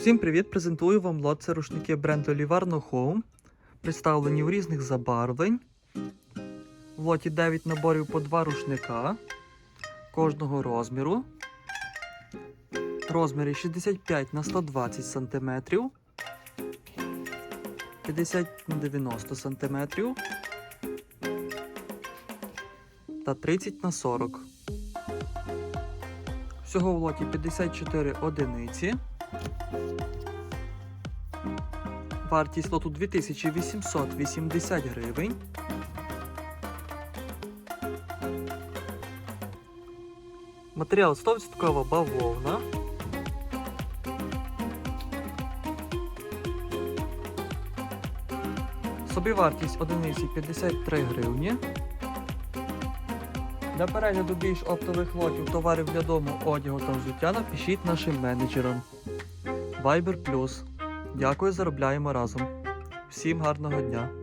Всім привіт! Презентую вам лот. Це рушники бренду Livarno Home, представлені в різних забарвлень. В лоті 9 наборів по 2 рушника кожного розміру. Розміри 65 на 120 см, 50 на 90 см та 30 на 40 Всього в лоті 54 одиниці. Вартість лоту 2880 гривень. Матеріал 100% бавовна. Собівартість одиниці 53 гривні. Для перегляду більш оптових лотів товарів для дому, одягу та взуття напишіть нашим менеджерам. Viber Plus. Дякую, заробляємо разом. Всім гарного дня!